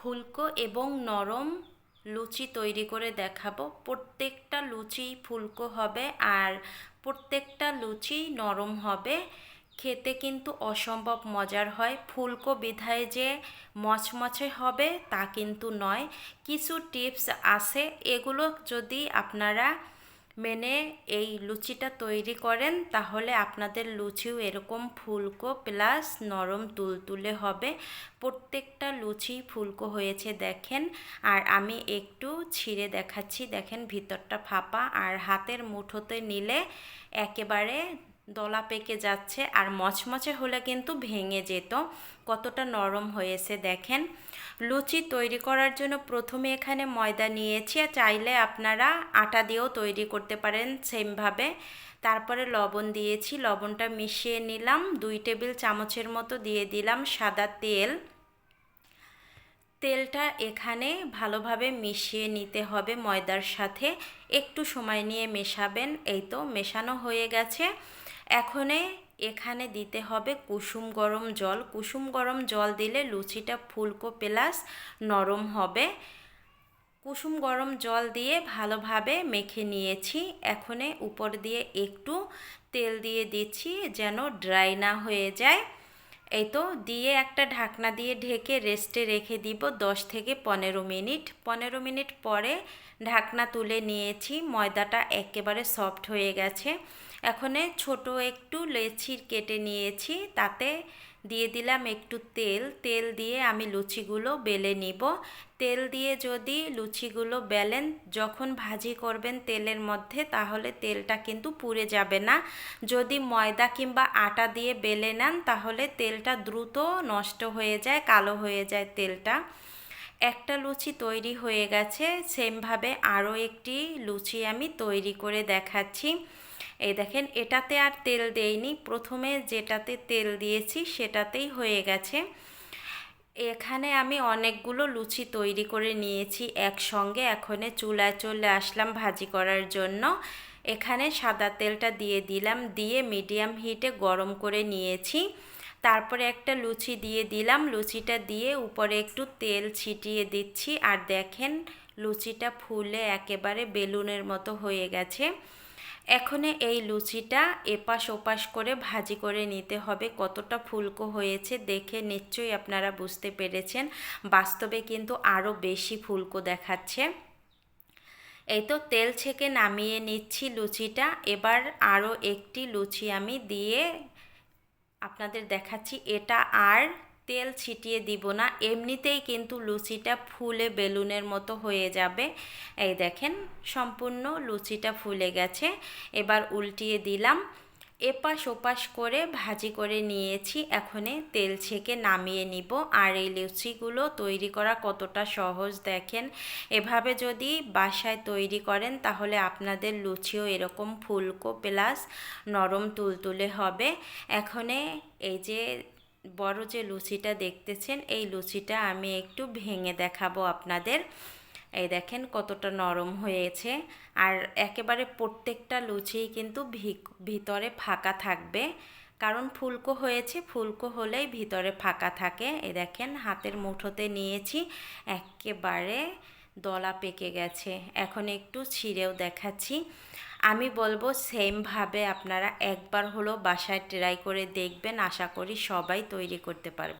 ফুলকো এবং নরম লুচি তৈরি করে দেখাবো। প্রত্যেকটা লুচি ফুলকো হবে আর প্রত্যেকটা লুচি নরম হবে। খেতে কিন্তু অসম্ভব মজার হয়। ফুলকো বিধায় যে মচমচে হবে তা কিন্তু নয়। কিছু টিপস আছে। এগুলো যদি আপনারা মেনে এই লুচিটা তৈরি করেন, তাহলে আপনাদের লুচিও এরকম ফুলকো প্লাস নরম তুলতুলে হবে। প্রত্যেকটা লুচি ফুলকো হয়েছে, দেখেন। আর আমি একটু ছিঁড়ে দেখাচ্ছি, দেখেন ভিতরটা ফাঁপা। আর হাতের মুঠোতে নিলে একেবারে দলা পেকে যাচ্ছে আর মচমচে হলে কিন্তু ভেঙে যেত। কতটা নরম হয়েছে দেখেন। লুচি তৈরি করার জন্য প্রথমে এখানে ময়দা নিয়েছি আর চাইলে আপনারা আটা দিয়েও তৈরি করতে পারেন সেমভাবে। তারপরে লবণ দিয়েছি, লবণটা মিশিয়ে নিলাম। দুই টেবিল চামচের মতো দিয়ে দিলাম সাদা তেল। তেলটা এখানে ভালোভাবে মিশিয়ে নিতে হবে ময়দার সাথে। একটু সময় নিয়ে মেশাবেন। এই তো মেশানো হয়ে গেছে। এখনে এখানে দিতে হবে কুসুম গরম জল। কুসুম গরম জল দিলে লুচিটা ফুলকো প্লাস নরম হবে। কুসুম গরম জল দিয়ে ভালোভাবে মেখে নিয়েছি। এখনে উপর দিয়ে একটু তেল দিয়ে দিচ্ছি যেন ড্রাই না হয়ে যায়। এই তো দিয়ে একটা ঢাকনা দিয়ে ঢেকে রেস্টে রেখে দিব দশ থেকে পনেরো মিনিট। পনেরো মিনিট পরে ঢাকনা তুলে নিয়েছি, ময়দাটা একেবারে সফট হয়ে গেছে। এখনে ছোট একটু লেচির কেটে নিয়েছি, তাতে দিয়ে দিলাম একটু তেল। তেল দিয়ে আমি লুচিগুলো বেলে নিব। তেল দিয়ে যদি লুচিগুলো বেলেন, যখন ভাজি করবেন তেলের মধ্যে, তাহলে তেলটা কিন্তু পুড়ে যাবে না। যদি ময়দা কিংবা আটা দিয়ে বেলে নেন, তাহলে তেলটা দ্রুত নষ্ট হয়ে যায়, কালো হয়ে যায় তেলটা। একটা লুচি তৈরি হয়ে গেছে। সেমভাবে আরও একটি লুচি আমি তৈরি করে দেখাচ্ছি। এই দেখেন, এটাতে আর তেল দেইনি। প্রথমে যেটাতে তেল দিয়েছি, সেটাতেই হয়ে গেছে। এখানে আমি অনেকগুলো লুচি তৈরি করে নিয়েছি একসঙ্গে। এখনে চুলায় চলে আসলাম ভাজি করার জন্য। এখানে সাদা তেলটা দিয়ে দিলাম, দিয়ে মিডিয়াম হিটে গরম করে নিয়েছি। তারপরে একটা লুচি দিয়ে দিলাম। লুচিটা দিয়ে উপরে একটু তেল ছিটিয়ে দিচ্ছি। আর দেখেন, লুচিটা ফুলে একেবারে বেলুনের মতো হয়ে গেছে। এখন এই লুচিটা এপাশ ওপাশ করে ভাজি করে নিতে হবে। কতটা ফুলকো হয়েছে দেখে নিশ্চয়ই আপনারা বুঝতে পেরেছেন। বাস্তবে কিন্তু আরও বেশি ফুলকো দেখাচ্ছে। এই তো তেল ছেঁকে নামিয়ে নিচ্ছি লুচিটা। এবার আরও একটি লুচি আমি দিয়ে আপনাদের দেখাচ্ছি। এটা আর তেল ছিটিয়ে দিব না। এমনিতেই কিন্তু লুচিটা ফুলে বেলুনের মতো হয়ে যাবে। এই দেখেন, সম্পূর্ণ লুচিটা ফুলে গেছে। এবার উল্টিয়ে দিলাম। এপাশ ওপাশ করে ভাজি করে নিয়েছি। এখনে তেল ছেঁকে নামিয়ে নিব। আর এই লুচিগুলো তৈরি করা কতটা সহজ দেখেন। এভাবে যদি বাসায় তৈরি করেন, তাহলে আপনাদের লুচিও এরকম ফুলকো প্লাস নরম তুলতুলে হবে। এখনে এই যে বড় যে লুচিটা দেখতেছেন, এই লুচিটা আমি একটু ভেঙে দেখাবো আপনাদের। এই দেখেন কতটা নরম হয়েছে। আর একেবারে প্রত্যেকটা লুচিই কিন্তু ভিতরে ফাঁকা থাকবে। কারণ ফুলকো হয়েছে, ফুলকো হলেই ভিতরে ফাঁকা থাকে। এই দেখেন হাতের মুঠোতে নিয়েছি, একেবারে দলা পেকে গেছে। এখন একটু ছিঁড়েও দেখাচ্ছি। আমি বলব সেমভাবে আপনারা একবার হলো বাসায় ট্রাই করে দেখবেন। আশা করি সবাই তৈরি করতে পারবে।